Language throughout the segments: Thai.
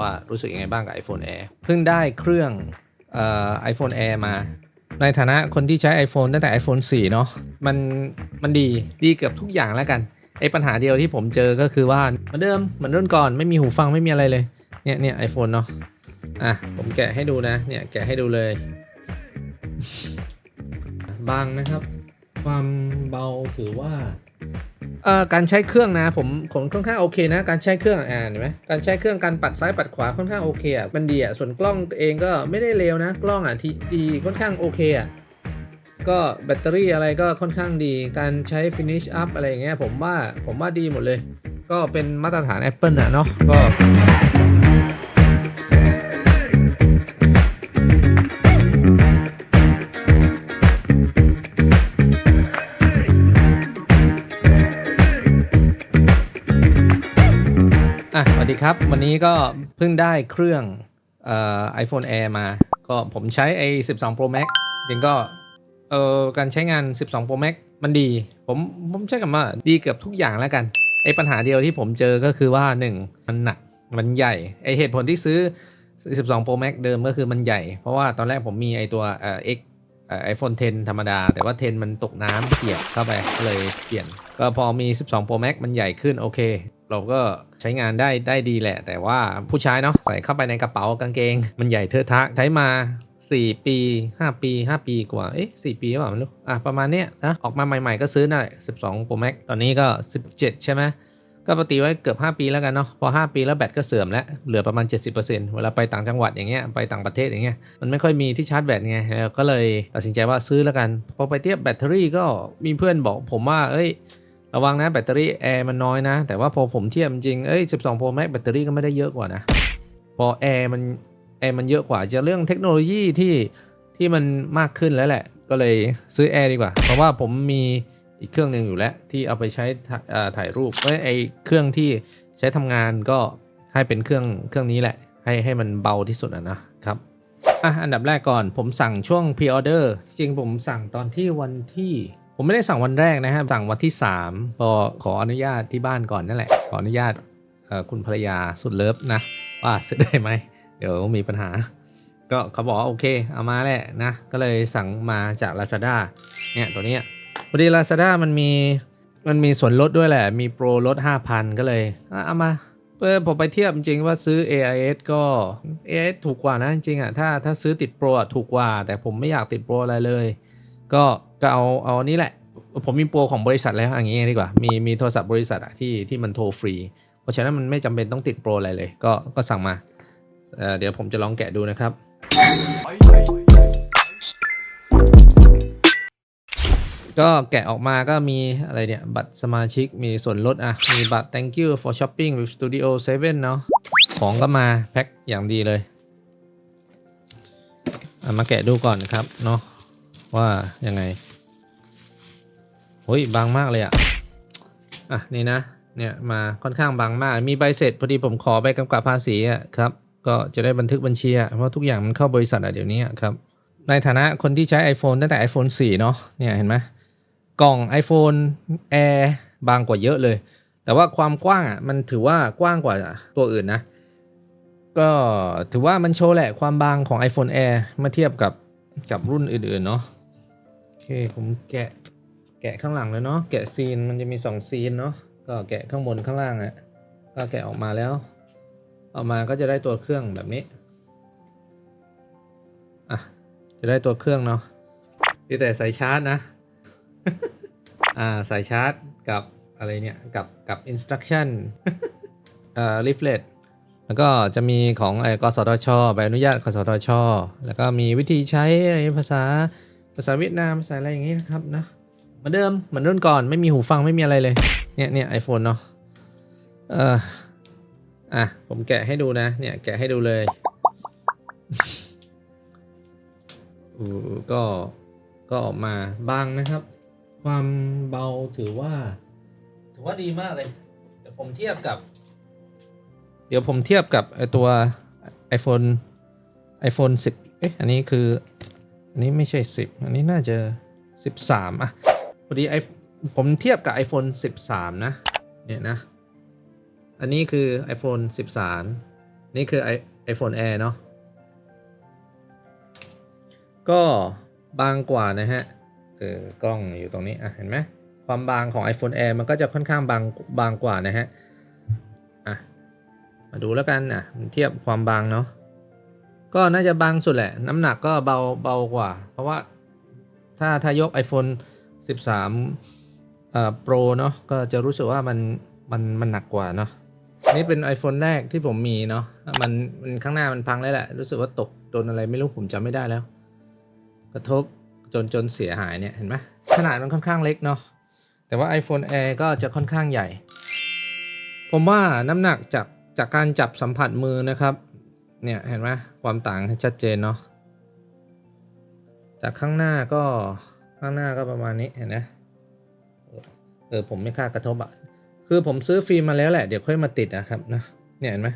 ว่ารู้สึกยังไงบ้างกับ iPhone Air เพิ่งได้เครื่องเอ่อ iPhone Air มา ในฐานะคนที่ใช้ iPhone ตั้งแต่ iPhone 4 เนาะมันมันดีดีเกือบทุกอย่างแล้วกันไอ้ปัญหาเดียวที่ผมเจอก็คือว่าเหมือนเดิมเหมือนรุ่นก่อนไม่มีหูฟังไม่มีอะไรเลย เนี่ยเนี่ยไอโฟนเนาะอะผมแกะให้ดูนะ เนี่ยแกะให้ดูเลย บางนะครับ ความเบาถือว่า เอ่อการใช้เครื่องนะผมผมค่อนข้างโอเคนะ การใช้เครื่องอ่าเห็นไหมการใช้เครื่องการปัดซ้ายปัดขวาค่อนข้างโอเคอะมันดีอะส่วนกล้องเองก็ไม่ได้เลวนะ กล้องอะที่ดีค่อนข้างโอเคอะก็แบตเตอรี่อะไรก็ค่อนข้างดี การใช้ finish up อะไรอย่างเงี้ยผมว่าผมว่าดีหมดเลย ก็เป็นมาตรฐาน Apple อะเนาะก็ วัสดีครับ วันนี้ก็เพิ่งได้เครื่องเอ่อ iPhone Air มา ก็ผมใช้ไอ้12 Pro Max จริงก็เอ่อการใช้งาน 12 Pro Max มันดี ผมผมใช้คำว่าดีเกือบทุกอย่างแล้วกันไอ้ปัญหาเดียวที่ผมเจอก็คือว่า 1 มันหนักมันใหญ่ไอเหตุผลที่ซื้อ 12 Pro Max เดิมก็คือมันใหญ่ เพราะว่าตอนแรกผมมีไอตัวเอ่อ X ไอโฟน10 ธรรมดา แต่ว่า 10 มันตกน้ำเปียกเข้าไปเลยเปลี่ยน ก็พอมี 12 Pro Max มันใหญ่ขึ้นโอเค เราก็ใช้งานได้ได้ดีแหละ แต่ว่าผู้ชายเนาะใส่เข้าไปในกระเป๋ากางเกง มันใหญ่เทอะทะใช้มา 4 ปี 5 ปี 5 ปีกว่า เอ๊ะ 4 ปีหรือเปล่าไม่รู้อะประมาณเนี้ยนะออกมาใหม่ๆก็ซื้อนั่นแหละ12 Pro Max ตอนนี้ก็ 17 ใช่ไหม ก็ปกติไว้เกือบ 5 ปีแล้วกันเนาะพอ 5 ปีแล้วแบตก็เสื่อมแล้วเหลือประมาณ 70%เวลาไปต่างจังหวัดอย่างเงี้ยไปต่างประเทศอย่างเงี้ยมันไม่ค่อยมีที่ชาร์จแบตไงเราก็เลยตัดสินใจว่าซื้อแล้วกันพอไปเทียบแบตเตอรี่ก็มีเพื่อนบอกผมว่าเอ้ยระวังนะแบตเตอรี่แอร์มันน้อยนะ แต่ว่าพอผมเทียบจริงเอ้ย 12 Pro Max แบตเตอรี่ก็ไม่ได้เยอะกว่านะ พอแอร์มันแอร์มันเยอะกว่าจะเรื่องเทคโนโลยีที่ที่มันมากขึ้นแล้วแหละ ก็เลยซื้อแอร์ดีกว่า เพราะว่าผมมี อีกเครื่องหนึ่งอยู่แล้วที่เอาไปใช้ถ่ายรูปเพราะฉะนั้นไอเครื่องที่ใช้ทำงานก็ให้เป็นเครื่องเครื่องนี้แหละ ให้ให้มันเบาที่สุดอะนะครับอะอันดับแรกก่อนผมสั่งช่วงพ r ออเดอร์จริงผมสั่งตอนที่วันที่ ผมไม่ได้สั่งวันแรกนะครับสั่งวันที่3พอขออนุญาตที่บ้านก่อนนั่นแหละ ขออนุญาตคุณภรรยาสุดเลิฟนะว่าซื้อได้ไหมเดี๋ยวมีปัญหา ก็เขาบอกโอเค เอามาแหละนะ ก็เลยสั่งมาจาก Lazada เนี่ยตัวเนี้ย พอดี Lazada มันมีมันมีส่วนลดด้วยแหละ มีโปรลด 5,000 ก็เลยเอามาเพื่อผมไปเทียบจริงว่าซื้อ AIS ก็ AIS ถูกกว่านะจริงอะถ้าถ้าซื้อติดโปรอะถูกกว่า แต่ผมไม่อยากติดโปรอะไรเลย ก็ก็เอาเอานี้แหละ ผมมีโปรของบริษัทแล้วอย่างงี้ดีกว่า มีมีโทรศัพท์บริษัทอะที่ที่มันโทรฟรี เพราะฉะนั้นมันไม่จำเป็นต้องติดโปรอะไรเลย ก็ก็สั่งมาเเดี๋ยวผมจะลองแกะดูนะครับ ก็แกะออกมาก็มีอะไรเนี่ย บัตรสมาชิกมีส่วนลดอะ มีบัตร thank you for shopping with Studio 7 เนาะของก็มาแพ็คอย่างดีเลยมาแกะดูก่อนนะครับเนาะว่ายังไงโอ้ยบางมากเลยอะ อะ นี่นะ เนี่ยมาค่อนข้างบางมาก มีใบเสร็จพอดีผมขอใบกำกับภาษีอะครับ ก็จะได้บันทึกบัญชีอะเพราะทุกอย่างมันเข้าบริษัทอะเดี๋ยวนี้ครับ ในฐานะคนที่ใช้ iPhone ตั้งแต่ iPhone 4 เนาะเนี่ยเห็นไหม กล่อง iPhone Air บางกว่าเยอะเลย แต่ว่าความกว้างอะมันถือว่ากว้างกว่าตัวอื่นนะ ก็ถือว่ามันโชว์แหละความบางของ iPhone Air เมื่อเทียบกับกับรุ่นอื่นๆเนาะโอเคผมแกะแกะข้างหลังเลยเนาะแกะซีนมันจะมี2ซีนเนาะก็แกะข้างบนข้างล่างอะก็แกะออกมาแล้ว ออกมาก็จะได้ตัวเครื่องแบบนี้อะจะได้ตัวเครื่องเนาะมีแต่สายชาร์จนะ อ่าสายชาร์จกับอะไรเนี่ยกับกับ instruction เอ่อ leaflet แล้วก็จะมีของไอ้กสทชใบอนุญาตกสทช แล้วก็มีวิธีใช้อะไรภาษาภาษาเวียดนามภาษาอะไรอย่างเงี้ยครับนะเหมือนเดิมเหมือนรุ่นก่อนไม่มีหูฟังไม่มีอะไรเลย เนี่ยเนี่ยไอโฟนเนาะเอออะผมแกะให้ดูนะเนี่ยแกะให้ดูเลยอือก็ก็ออกมาบ้างนะครับ ความเบาถือว่า ถือว่าดีมากเลย เดี๋ยวผมเทียบกับ เดี๋ยวผมเทียบกับไอตัว iPhone iPhone 10 เอ๊ะ อันนี้คือ อันนี้ไม่ใช่ 10 อันนี้น่าจะ 13 อะ พอดีไอผมเทียบกับ iPhone 13 นะ เนี่ยนะ อันนี้คือ iPhone 13 นี่คือ iPhone Air เนาะ ก็บางกว่านะฮะ เออกล้องอยู่ตรงนี้อะเห็นไหมความบางของ iPhone Air มันก็จะค่อนข้างบางบางกว่านะฮะอะมาดูแล้วกันอะเทียบความบางเนาะก็น่าจะบางสุดแหละ น้ำหนักก็เบาเบากว่า เพราะว่าถ้าถ้ายก iPhone 13เอ่อ Pro เนาะก็จะรู้สึกว่ามันมันมันหนักกว่าเนาะนี่เป็น iPhone แรกที่ผมมีเนาะมันมันข้างหน้ามันพังแล้วแหละ รู้สึกว่าตกโดนอะไรไม่รู้ผมจำไม่ได้แล้ว กระทบ จนจนเสียหายเนี่ยเห็นไหมขนาดมันค่อนข้างเล็กเนาะแต่ว่า iPhone Air ก็จะค่อนข้างใหญ่ ผมว่าน้ำหนักจากจากการจับสัมผัสมือนะครับ เนี่ยเห็นไหมความต่างชัดเจนเนาะจากข้างหน้าก็ข้างหน้าก็ประมาณนี้เห็นไหมเออผมไม่ค่ากระทบอะคือผมซื้อฟิล์มมาแล้วแหละเดี๋ยวค่อยมาติดนะครับนะเนี่ยเห็นไหม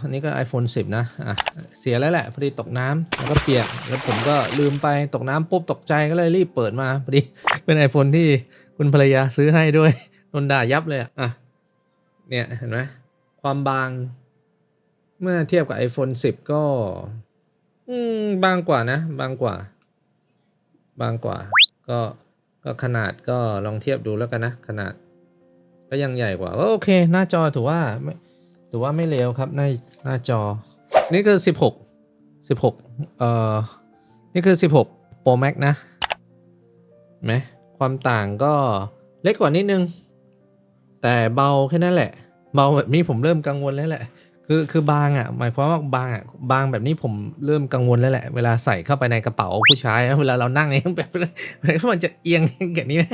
อันนี้ก็ iPhone 10 นะอะเสียแล้วแหละพอดีตกน้ำแล้วก็เปียกแล้วผมก็ลืมไปตกน้ำปุ๊บตกใจก็เลยรีบเปิดมาพอดีเป็น iPhone ที่คุณภรรยาซื้อให้ด้วยโดนด่ายับเลยอะอะเนี่ยเห็นไหมความบาง เมื่อเทียบกับ iPhone 10 ก็ อืมบางกว่านะ บางกว่า บางกว่า ก็ก็ขนาดก็ลองเทียบดูแล้วกันนะ ขนาด ก็ยังใหญ่กว่าโอเค หน้าจอถือว่าไม่ ถือว่าไม่เลวครับหน้าหน้าจอ นี่คือ 16 16เอ่อนี่คือ 16 Pro Max นะไหมความต่างก็เล็กกว่านิดนึง แต่เบาแค่นั้นแหละ เบาแบบนี้ผมเริ่มกังวลแล้วแหละ คือคือบางอะ หมายความว่าบางอะบางแบบนี้ผมเริ่มกังวลแล้วแหละ เวลาใส่เข้าไปในกระเป๋าผู้ชายเวลาเรานั่งเองแบบมันจะเอียงอย่างนี้ไหม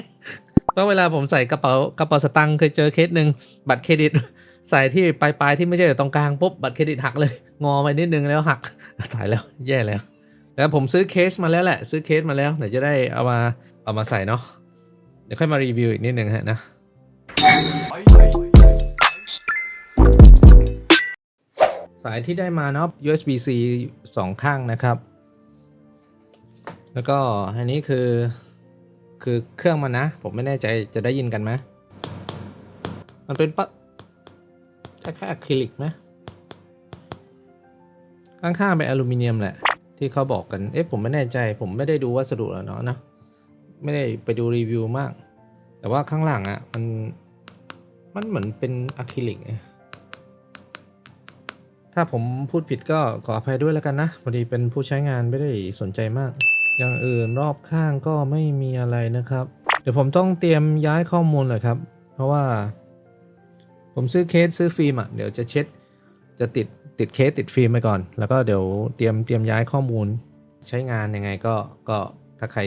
เพราะเวลาผมใส่กระเป๋ากระเป๋าสตังค์เคยเจอเคสหนึ่งบัตรเครดิต ใส่ที่ปลายปลายๆที่ไม่ใช่ตรงกลางปุ๊บบัตรเครดิตหักเลย งอไปนิดนึงแล้วหักตายแล้วแย่แล้วแต่ผมซื้อเคสมาแล้วแหละ ซื้อเคสมาแล้วเดี๋ยวจะได้เอามาเอามาใส่เนาะเดี๋ยวค่อยมารีวิวอีกนิดนึงฮะนะสายที่ได้มาเนาะ USB-C สองข้างนะครับ แล้วก็อันนี้คือ คือเครื่องมันนะ ผมไม่แน่ใจจะได้ยินกันไหมมันเป็นปะ คล้ายๆอะคริลิกไหมข้างๆเป็นอลูมิเนียมแหละ ที่เขาบอกกัน เอ๊ะผมไม่แน่ใจ ผมไม่ได้ดูวัสดุแล้วเนาะนะ ไม่ได้ไปดูรีวิวมาก แต่ว่าข้างหลังอะ่ะมัน มันเหมือนเป็นอะคริลิกถ้าผมพูดผิดก็ขออภัยด้วยแล้วกันนะ พอดีเป็นผู้ใช้งานไม่ได้สนใจมาก อย่างอื่นรอบข้างก็ไม่มีอะไรนะครับ เดี๋ยวผมต้องเตรียมย้ายข้อมูลเลยครับ เพราะว่า ผมซื้อเคสซื้อฟิล์มอะเดี๋ยวจะเช็ดจะติดติดเคสติดฟิล์มไปก่อน แล้วก็เดี๋ยวเตรียมเตรียมย้ายข้อมูลใช้งานยังไงก็ก็ถ้าใคร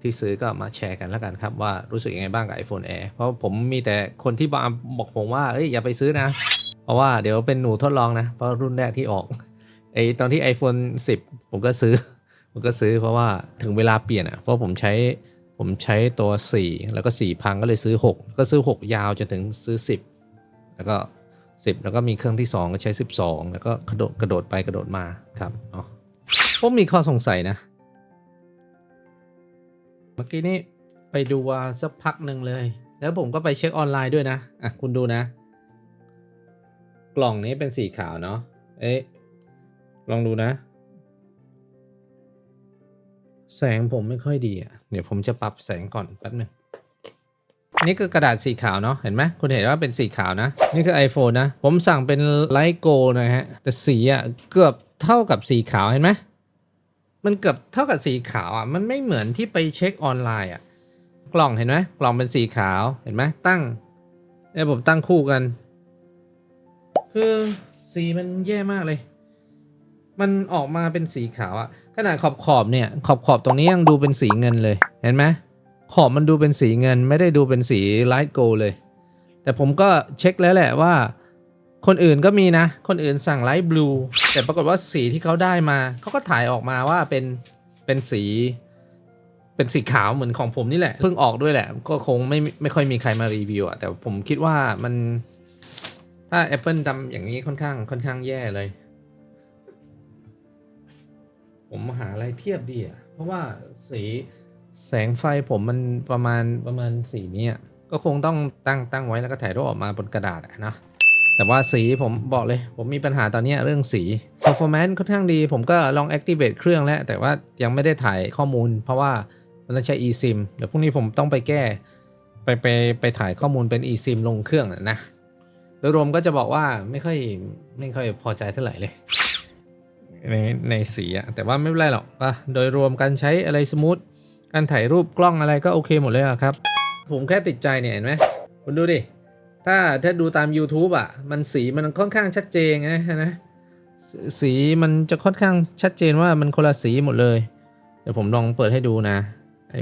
ที่ซื้อก็มาแชร์กันแล้วกันครับ ว่ารู้สึกยังไงบ้างกับ iPhone Air เพราะผมมีแต่คนที่บอกบอกผมว่าเอ้ยอย่าไปซื้อนะ เพราะว่าเดี๋ยวเป็นหนูทดลองนะ เพราะรุ่นแรกที่ออกไอตอนที่ iPhone 10 ผมก็ซื้อ ผมก็ซื้อเพราะว่าถึงเวลาเปลี่ยนอะเพราะผมใช้ผมใช้ตัว 4 แล้วก็ 4 พังก็เลยซื้อ 6 ก็ซื้อ 6 ยาวจนถึงซื้อ 10 แล้วก็ 10 แล้วก็มีเครื่องที่ 2 ก็ใช้ 12 แล้วก็กระโดดกระโดดไปกระโดดมาครับเนาะผมมีข้อสงสัยนะ เมื่อกี้นี้ไปดูว่าสักพักหนึ่งเลย แล้วผมก็ไปเช็คออนไลน์ด้วยนะ อะ คุณดูนะ กล่องนี้เป็นสีขาวเนาะเอ๊ะลองดูนะ แสงผมไม่ค่อยดีอะ เดี๋ยวผมจะปรับแสงก่อนแป๊บหนึ่ง นี่คือกระดาษสีขาวเนาะเห็นไหมคุณเห็นว่าเป็นสีขาวนะ นี่คือ iPhone นะ ผมสั่งเป็นไลท์โกนะฮะ แต่สีอะเกือบเท่ากับสีขาวเห็นไหมมันเกือบเท่ากับสีขาวอะมันไม่เหมือนที่ไปเช็คออนไลน์อะกล่องเห็นไหมกล่องเป็นสีขาวเห็นไหมตั้งเนี่ยผมตั้งคู่กัน คือสีมันแย่มากเลย มันออกมาเป็นสีขาวอะขนาดขอบขอบเนี่ย ขอบขอบตรงนี้ยังดูเป็นสีเงินเลย เห็นไหม ขอบมันดูเป็นสีเงินไม่ได้ดูเป็นสีไลท์โกลเลย แต่ผมก็เช็คแล้วแหละว่า คนอื่นก็มีนะ คนอื่นสั่งไลท์บลูแต่ปรากฏว่าสีที่เขาได้มา เขาก็ถ่ายออกมาว่าเป็นเป็นสี เป็นสีขาวเหมือนของผมนี่แหละเพิ่งออกด้วยแหละ ก็คงไม่ไม่ค่อยมีใครมารีวิวอะแต่ผมคิดว่ามันถ้า Apple ทำอย่างนี้ค่อนข้างค่อนข้างแย่เลย ผมหาอะไรเทียบดีอะเพราะว่าสี แสงไฟผมมันประมาณประมาณสีนี้ก็คงต้องตั้งตั้งไว้แล้วก็ถ่ายรูปออกมาบนกระดาษนะแต่ว่าสีผมบอกเลย ผมมีปัญหาตอนนี้เรื่องสี performance ค่อนข้างดี ผมก็ลอง activate เครื่องแล้ว แต่ว่ายังไม่ได้ถ่ายข้อมูล เพราะว่ามันต้องใช้ eSIM เดี๋ยวพรุ่งนี้ผมต้องไปแก้ ไปไปไปถ่ายข้อมูลเป็น eSIM ลงเครื่องนะโดยรวมก็จะบอกว่าไม่ค่อยไม่ค่อยพอใจเท่าไหร่เลยในในสีอะแต่ว่าไม่เป็นไรหรอกอะโดยรวมการใช้อะไรสมูท การถ่ายรูปกล้องอะไรก็โอเคหมดเลยอะครับ ผมแค่ติดใจเนี่ยเห็นไหมคุณดูดิ ถ้าถ้าดูตาม YouTube อะ มันสีมันค่อนข้างชัดเจนนะนะสสีมันจะค่อนข้างชัดเจนว่ามันคนละสีหมดเลย เดี๋ยวผมลองเปิดให้ดูนะไอ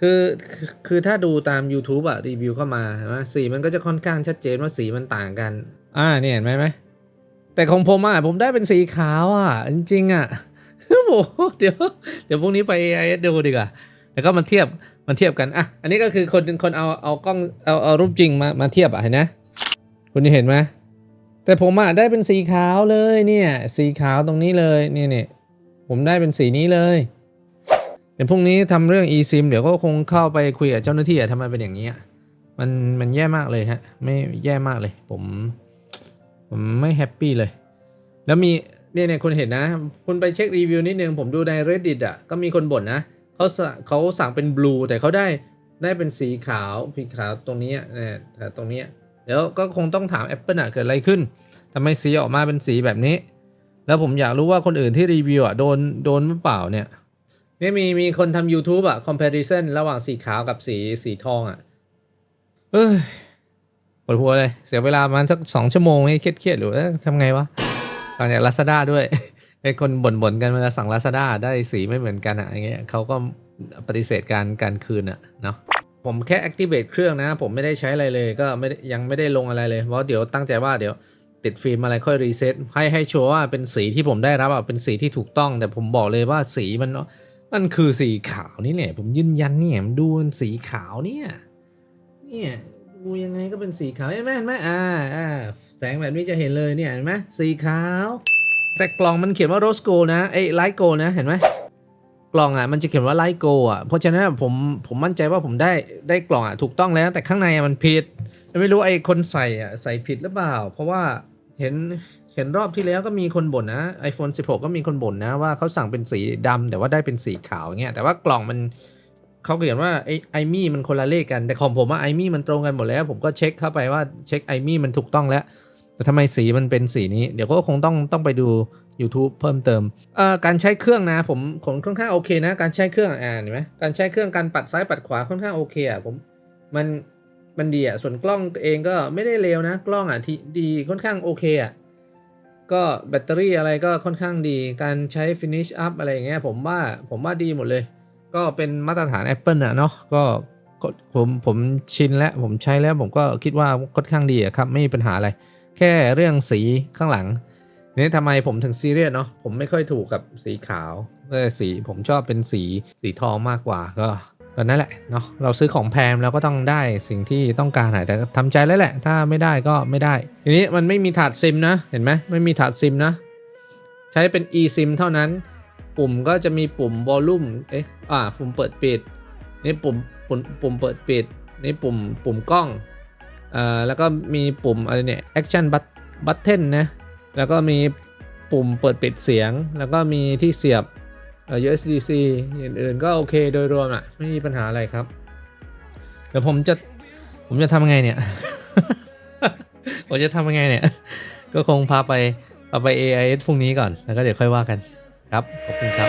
คือคือคือถ้าดูตาม YouTube อะรีวิวเข้ามาเห็นไหมสีมันก็จะค่อนข้างชัดเจนว่าสีมันต่างกัน อ่าเนี่ยเห็นไหมไหมแต่ของผมอะผมได้เป็นสีขาวอะจริงๆอะ โอ้โหเดี๋ยวเดี๋ยวพรุ่งนี้ไป AIS ดูดีกว่าแล้วก็มาเทียบมาเทียบกันอะอันนี้ก็คือคนคนเอาเอากล้องเอาเอารูปจริงมามาเทียบอะเห็นนะ คุณเห็นไหมแต่ผมอะได้เป็นสีขาวเลยเนี่ยสีขาวตรงนี้เลยเนี่ยเนี่ยผมได้เป็นสีนี้เลยเดี๋ยวพรุ่งนี้ทำเรื่อง eSIM เดี๋ยวก็คงเข้าไปคุยกับเจ้าหน้าที่อะทำไมเป็นอย่างนี้มันมันแย่มากเลยฮะ ไม่แย่มากเลย ผม ผมไม่แฮปปี้เลย แล้วมี เนี่ยเนี่ยคุณเห็นนะ คุณไปเช็ครีวิวนิดนึง ผมดูใน reddit อะก็มีคนบ่นนะเขาเขาสั่งเป็นบลูแต่เขาได้ได้เป็นสีขาวสีขาวตรงนี้เนี่ยแต่ตรงนี้เดี๋ยวก็คงต้องถาม Apple อะเกิดอะไรขึ้นทำไมสีออกมาเป็นสีแบบนี้ แล้วผมอยากรู้ว่าคนอื่นที่รีวิวอะโดนโดนหรือเปล่าเนี่ยเนี่ยมีมีคนทำ YouTube อะ comparison ระหว่างสีขาวกับสีสีทองอะเอ้ยปวดหัวเลย เสียเวลามาณสักสองชั่วโมงนี่เครียดๆอยู่เอ๊ะทำไงวะ สั่งจากลาซาด้าด้วยไอ้คนบ่นๆกันเวลาสั่งลาซาด้าได้สีไม่เหมือนกันอะอย่างเงี้ยเขาก็ปฏิเสธการการคืนอะเนาะผมแค่ activate เครื่องนะ ผมไม่ได้ใช้อะไรเลย ก็ไม่ยังไม่ได้ลงอะไรเลย เพราะเดี๋ยวตั้งใจว่าเดี๋ยวติดฟิล์มอะไรค่อยรีเซ็ตให้ให้ชัวร์ว่าเป็นสีที่ผมได้รับอะเป็นสีที่ถูกต้อง แต่ผมบอกเลยว่าสีมันมันคือสีขาวนี่แหละผมยืนยันเนี่ยมันดูมันสีขาวเนี่ย เนี่ย ดูยังไงก็เป็นสีขาวเห็นไหมเห็นไหมอ่าอ่าแสงแบบนี้จะเห็นเลยเนี่ยเห็นไหมสีขาว แต่กล่องมันเขียนว่าโรสโกนะไอ้ไลท์โกนะเห็นไหมกล่องอะมันจะเขียนว่าไลท์โกอะเพราะฉะนั้นผมผมมั่นใจว่าผมได้ได้กล่องอะถูกต้องแล้วแต่ข้างในมันผิด ไม่รู้ไอ้คนใส่อะใส่ผิดหรือเปล่า เพราะว่าเห็นเห็นรอบที่แล้วก็มีคนบ่นนะ iPhone 16 ก็มีคนบ่นนะว่าเขาสั่งเป็นสีดำแต่ว่าได้เป็นสีขาวเงี้ยแต่ว่ากล่องมัน เขาเขียนว่าไอไอมี่มันคนละเลขกัน แต่ของผมว่าไอมี่มันตรงกันหมดแล้ว ผมก็เช็คเข้าไปว่าเช็คไอมี่มันถูกต้องแล้ว แต่ทำไมสีมันเป็นสีนี้ เดี๋ยวก็คงต้องต้องไปดู YouTube เพิ่มเติมเอ่อการใช้เครื่องนะผมผมค่อนข้างโอเคนะ การใช้เครื่องอ่านเห็นไหมการใช้เครื่องการปัดซ้ายปัดขวาค่อนข้างโอเคอะผมมันมันดีอะส่วนกล้องเองก็ไม่ได้เลวนะ กล้องอะที่ดีค่อนข้างโอเคอะก็แบตเตอรี่อะไรก็ค่อนข้างดี การใช้ finish up อะไรอย่างเงี้ยผมว่าผมว่าดีหมดเลย ก็เป็นมาตรฐาน Apple อะเนาะก็ผมผมชินแล้วผมใช้แล้วผมก็คิดว่าค่อนข้างดีครับไม่มีปัญหาอะไร แค่เรื่องสีข้างหลังนี่ทำไมผมถึงซีเรียสเนาะผมไม่ค่อยถูกกับสีขาวเออสีผมชอบเป็นสีสีทองมากกว่าก็ก็นั่นแหละเนาะเราซื้อของแพงเราก็ต้องได้สิ่งที่ต้องการหน่อยแต่ก็ทำใจแล้วแหละ ถ้าไม่ได้ก็ไม่ได้ ทีนี้มันไม่มีถาดซิมนะ เห็นไหมไม่มีถาดซิมนะ ใช้เป็น eSIM เท่านั้น ปุ่มก็จะมีปุ่ม volume เอ๊ะอ่าปุ่มเปิดปิดนี่ปุ่มปุ่มปุ่มเปิดปิดนี่ปุ่มปุ่มกล้องอ่าแล้วก็มีปุ่มอะไรเนี่ย action but- button นะแล้วก็มีปุ่มเปิดปิดเสียง แล้วก็มีที่เสียบเอ่อ USB-C อื่นๆก็โอเคโดยรวมอะไม่มีปัญหาอะไรครับ เดี๋ยวผมจะผมจะทำไงเนี่ย ผมจะทำยังไงเนี่ย ก็คงพาไปพาไป AIS พรุ่งนี้ก่อน แล้วก็เดี๋ยวค่อยว่ากัน ครับขอบคุณครับ